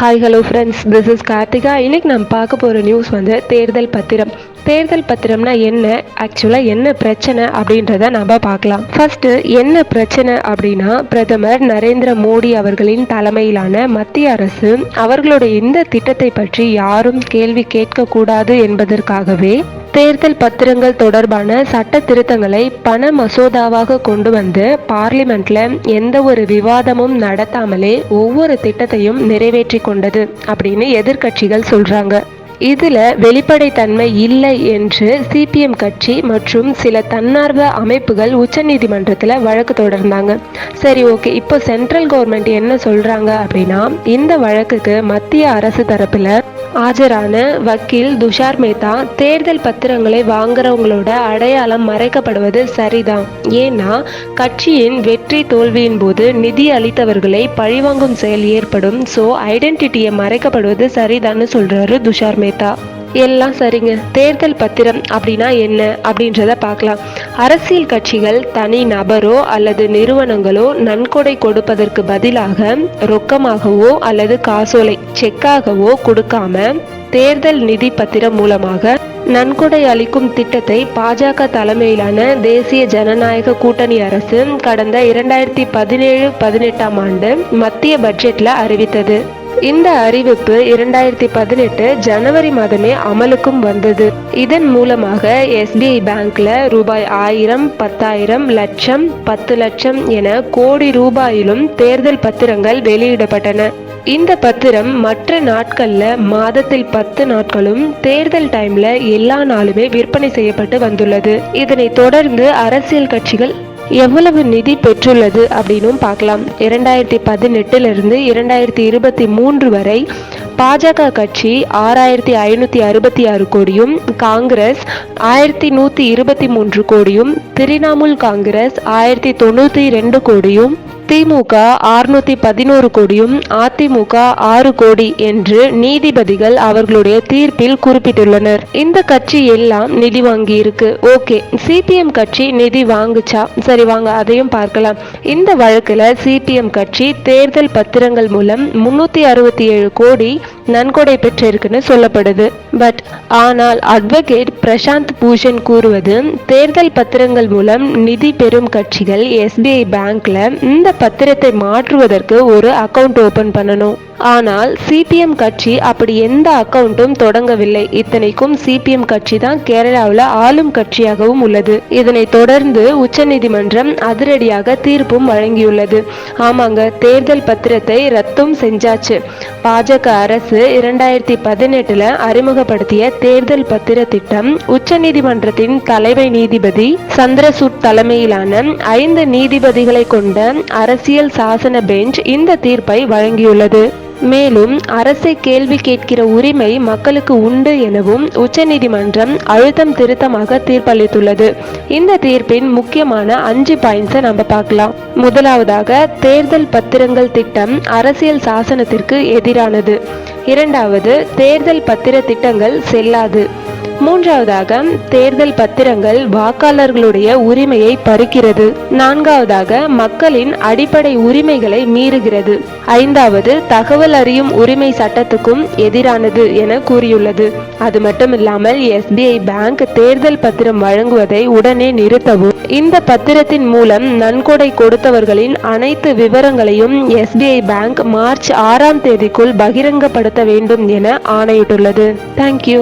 Hi hello friends this is Karthika இன்றைக்கி நம்ம பார்க்க போகிற நியூஸ் வந்து தேர்தல் பத்திரம். தேர்தல் பத்திரம்னா என்ன? ஆக்சுவலாக என்ன பிரச்சனை அப்படின்றத நம்ம பார்க்கலாம். ஃபர்ஸ்ட் என்ன பிரச்சனை அப்படின்னா பிரதமர் நரேந்திர மோடி அவர்களின் தலைமையிலான மத்திய அரசு அவர்களுடைய இந்த திட்டத்தை பற்றி யாரும் கேள்வி கேட்கக்கூடாது என்பதற்காகவே தேர்தல் பத்திரங்கள் தொடர்பான சட்ட திருத்தங்களை பண மசோதாவாக கொண்டு வந்து பார்லிமெண்ட்ல எந்த ஒரு விவாதமும் நடத்தாமலே ஒவ்வொரு திட்டத்தையும் நிறைவேற்றி கொண்டது அப்படின்னு எதிர்கட்சிகள் சொல்றாங்க. இதில் வெளிப்படைத்தன்மை இல்லை என்று சிபிஎம் கட்சி மற்றும் சில தன்னார்வ அமைப்புகள் உச்சநீதிமன்றத்தில் வழக்கு தொடர்ந்தாங்க. சரி ஓகே. இப்போ சென்ட்ரல் கவர்மெண்ட் என்ன சொல்கிறாங்க அப்படின்னா இந்த வழக்குக்கு மத்திய அரசு தரப்பில் ஆஜரான வக்கீல் துஷார் மேத்தா தேர்தல் பத்திரங்களை வாங்குறவங்களோட அடையாளம் மறைக்கப்படுவது சரிதான். ஏன்னா கட்சியின் வெற்றி தோல்வியின் போது நிதி அளித்தவர்களை பழிவாங்கும் செயல் ஏற்படும். ஸோ ஐடென்டிட்டியை மறைக்கப்படுவது சரிதான்னு சொல்றாரு துஷார் மேத்தா. ஸ்வேதா எல்லாம் சரிங்க. தேர்தல் பத்திரம் அப்படின்னா என்ன? அப்படின்றத பார்க்கலாம். அரசியல் கட்சிகள் தனி நபரோ அல்லது நிறுவனங்களோ நன்கொடை கொடுப்பதற்கு பதிலாக ரொக்கமாகவோ அல்லது காசோலை செக்காகவோ கொடுக்காம தேர்தல் நிதி பத்திரம் மூலமாக நன்கொடை அளிக்கும் திட்டத்தை பாஜக தலைமையிலான தேசிய ஜனநாயக கூட்டணி அரசு கடந்த இரண்டாயிரத்தி பதினேழு பதினெட்டாம் ஆண்டு மத்திய பட்ஜெட்ல அறிவித்தது. இந்த அறிவிப்பு இரண்டாயிரத்தி பதினெட்டு ஜனவரி மாதமே அமலுக்கும் வந்தது. இதன் மூலமாக எஸ்பிஐ பேங்க்ல ரூபாய் ஆயிரம் பத்தாயிரம் லட்சம் பத்து லட்சம் என கோடி ரூபாயிலும் தேர்தல் பத்திரங்கள் வெளியிடப்பட்டன. இந்த பத்திரம் மற்ற நாட்கள்ல மாதத்தில் பத்து நாட்களும் தேர்தல் டைம்ல எல்லா நாளுமே விற்பனை செய்யப்பட்டு வந்துள்ளது. இதனை தொடர்ந்து அரசியல் கட்சிகள் எவ்வளவு நிதி பெற்றுள்ளது அப்படின்னும் பார்க்கலாம். இரண்டாயிரத்தி பதினெட்டுலேருந்து இரண்டாயிரத்தி இருபத்தி மூன்று வரை பாஜக கட்சி ஆறாயிரத்தி ஐநூற்றி அறுபத்தி ஆறு கோடியும் காங்கிரஸ் ஆயிரத்தி நூற்றி இருபத்தி மூன்று கோடியும் திரிணாமுல் காங்கிரஸ் ஆயிரத்தி தொண்ணூற்றி ரெண்டு கோடியும் திமுக ஆறுநூத்தி பதினோரு கோடியும் அதிமுக ஆறு கோடி என்று நீதிபதிகள் அவர்களுடைய தீர்ப்பில் குறிப்பிட்டுள்ளனர். இந்த கட்சி எல்லாம் நிதி வாங்கி இருக்கு ஓகே சிபிஎம் கட்சி நிதி வாங்குச்சா? சரி வாங்க அதையும் பார்க்கலாம். இந்த வழக்குல சிபிஎம் கட்சி தேர்தல் பத்திரங்கள் மூலம் முன்னூத்தி அறுபத்தி ஏழு கோடி நன்கொடை பெற்றிருக்குன்னு சொல்லப்படுது. பட் ஆனால் அட்வொகேட் பிரசாந்த் பூஷன் கூறுவது தேர்தல் பத்திரங்கள் மூலம் நிதி பெறும் கட்சிகள் எஸ்பிஐ பேங்க்ல இந்த பத்திரத்தை மாற்றுவதற்கு ஒரு அக்கவுண்ட் ஓபன் பண்ணணும். ஆனால் சிபிஎம் கட்சி அப்படி எந்த அக்கவுண்ட்டும் தொடங்கவில்லை. இத்தனைக்கும் சிபிஎம் கட்சி தான் கேரளாவில் ஆளும் கட்சியாகவும் உள்ளது. இதனை தொடர்ந்து உச்சநீதிமன்றம் அதிரடியாக தீர்ப்பும் வழங்கியுள்ளது. ஆமாங்க தேர்தல் பத்திரத்தை ரத்தும் செஞ்சாச்சு. பாஜக அரசு இரண்டாயிரத்தி பதினெட்டுல அறிமுகப்படுத்திய தேர்தல் பத்திர திட்டம் உச்சநீதிமன்றத்தின் தலைமை நீதிபதி சந்திரசூட் தலைமையிலான ஐந்து நீதிபதிகளை கொண்ட அரசியல் சாசன பெஞ்ச் இந்த தீர்ப்பை வழங்கியுள்ளது. மேலும் அரசை கேள்வி கேட்கிற உரிமை மக்களுக்கு உண்டு எனவும் உச்சநீதிமன்றம் அழுத்தம் திருத்தமாக தீர்ப்பளித்துள்ளது. இந்த தீர்ப்பின் முக்கியமான அஞ்சு பாயிண்ட்ஸை நம்ம பார்க்கலாம். முதலாவதாக தேர்தல் பத்திரங்கள் திட்டம் அரசியல் சாசனத்திற்கு எதிரானது. இரண்டாவது தேர்தல் பத்திர திட்டங்கள் செல்லாது. மூன்றாவதாக தேர்தல் பத்திரங்கள் வாக்காளர்களுடைய உரிமையை பறிக்கிறது. நான்காவதாக மக்களின் அடிப்படை உரிமைகளை மீறுகிறது. ஐந்தாவது தகவல் அறியும் உரிமை சட்டத்துக்கும் எதிரானது என கூறியுள்ளது. அது மட்டுமில்லாமல் எஸ்பிஐ பேங்க் தேர்தல் பத்திரம் வழங்குவதை உடனே நிறுத்தவும். இந்த பத்திரத்தின் மூலம் நன்கொடை கொடுத்தவர்களின் அனைத்து விவரங்களையும் எஸ்பிஐ பேங்க் மார்ச் ஆறாம் தேதிக்குள் பகிரங்கப்படுத்த வேண்டும் என ஆணையிட்டுள்ளது. தேங்க்யூ